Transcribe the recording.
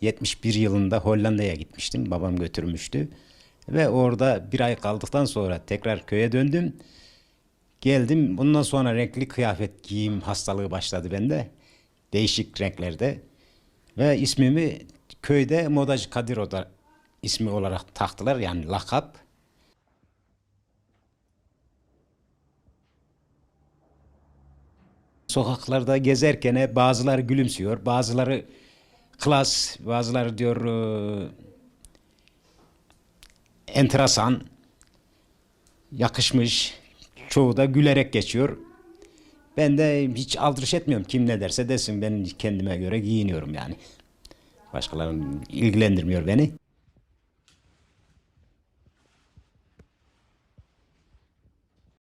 71 yılında Hollanda'ya gitmiştim. Babam götürmüştü. Ve orada bir ay kaldıktan sonra tekrar köye döndüm. Geldim. Bundan sonra renkli kıyafet giyim hastalığı başladı bende. Değişik renklerde. Ve ismimi köyde modacı Kadir Oda ismi olarak taktılar. Yani lakap. Sokaklarda gezerken bazıları gülümsüyor, bazıları klas, bazıları diyor e, enteresan, yakışmış, çoğu da gülerek geçiyor. Ben de hiç aldırış etmiyorum. Kim ne derse desin ben kendime göre giyiniyorum yani. Başkalarının ilgilendirmiyor beni.